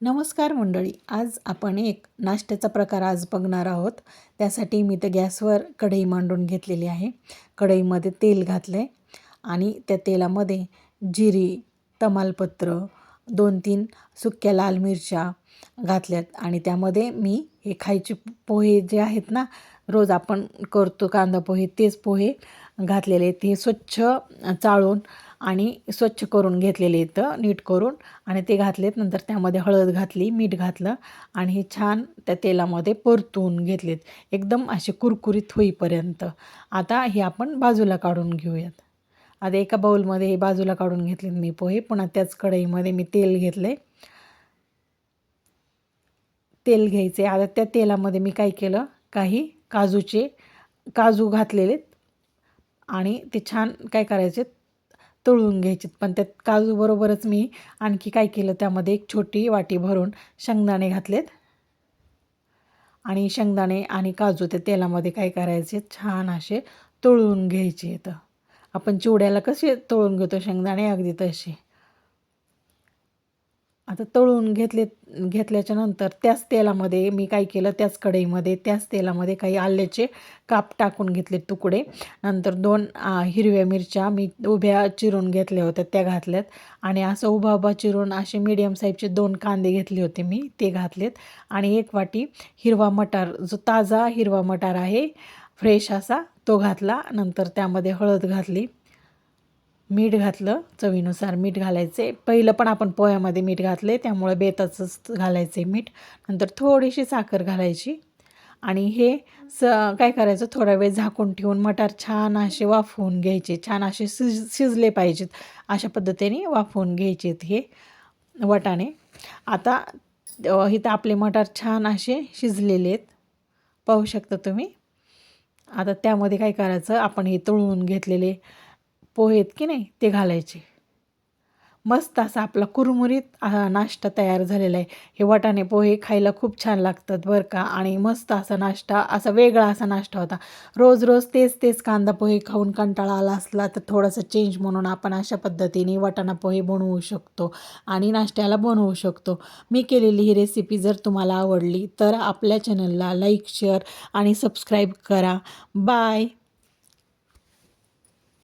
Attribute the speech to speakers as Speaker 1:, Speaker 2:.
Speaker 1: नमस्कार मंडळी आज आपण एक नाश्त्याचा प्रकार आज बघणार आहोत. त्यासाठी मी तर गॅसवर कढई मांडून घेतलेली आहे. कढईमध्ये तेल घातलं आहे आणि त्या तेलामध्ये जिरी तमालपत्र दोन तीन सुक्या लाल मिरच्या घातल्यात आणि त्यामध्ये मी हे खायचे पोहे जे आहेत ना रोज आपण करतो कांदा पोहे तेच पोहे घातलेले आहेत. स्वच्छ चाळून आणि स्वच्छ करून घेतलेले इथं नीट करून. आणि ते घातलेत नंतर त्यामध्ये हळद घातली मीठ घातलं आणि हे छान त्या तेलामध्ये परतून घेतलेत. एकदम असे कुरकुरीत होईपर्यंत. आता हे आपण बाजूला काढून घेऊयात. आता एका बाऊलमध्ये हे बाजूला काढून घेतले मी पोहे. पुन्हा त्याच कढईमध्ये मी तेल घेतले तेल घ्यायचे आता त्या तेलामध्ये मी काय केलं? काही काजूचे काजू घातलेले आणि ते छान काय करायचे तळून घ्यायचे पण त्यात काजूबरोबरच मी आणखी काय केलं त्यामध्ये एक छोटी वाटी भरून शेंगदाणे घातलेत. आणि शेंगदाणे आणि काजू त्या तेलामध्ये काय करायचे छान असे तळून घ्यायचे तर आपण चिवड्याला कसे तळून घेतो शेंगदाणे अगदी तसे. आता तळून घेतले घेतल्याच्या नंतर त्याच तेलामध्ये मी काय केलं त्याच कढईमध्ये त्याच तेलामध्ये काही आल्याचे काप टाकून घेतले तुकडे. नंतर दोन हिरव्या मिरच्या मी उभ्या चिरून घेतल्या होत्या त्या घातल्यात. आणि असं उभा उभा चिरून असे मीडियम साईजचे दोन कांदे घेतले होते मी ते घातलेत. आणि एक वाटी हिरवा मटार जो ताजा हिरवा मटार आहे फ्रेश असा तो घातला. नंतर त्यामध्ये हळद घातली. मीठ घातलं चवीनुसार मीठ घालायचे. पहिलं पण आपण पोह्यामध्ये मीठ घातले त्यामुळे बेताचंच घालायचे मीठ. नंतर थोडीशी साखर घालायची. आणि हे स काय करायचं थोडा वेळ झाकून ठेवून मटार छान असे वाफवून घ्यायचे. छान असे शिज शिजले पाहिजेत. अशा पद्धतीने वाफवून घ्यायचेत हे वटाणे. आता इथं आपले मटार छान असे शिजलेले आहेत. पाहू शकता तुम्ही. आता त्यामध्ये काय करायचं आपण हे तळून घेतलेले पोहे आहेत की नाही ते घालायचे. मस्त असा आपला कुरमुरीत नाश्ता तयार झालेला आहे. हे वाटाणे पोहे खायला खूप छान लागतात बरं का. आणि मस्त असा नाश्ता असा वेगळा असा नाश्ता होता. रोज रोज तेच तेच कांदा पोहे खाऊन कंटाळा आला असला तर थोडासा चेंज म्हणून आपण अशा पद्धतीने वाटाणा पोहे बनवू शकतो आणि नाश्त्याला बनवू शकतो. मी केलेली ही रेसिपी जर तुम्हाला आवडली तर आपल्या चॅनलला लाईक शेअर आणि सबस्क्राईब करा. बाय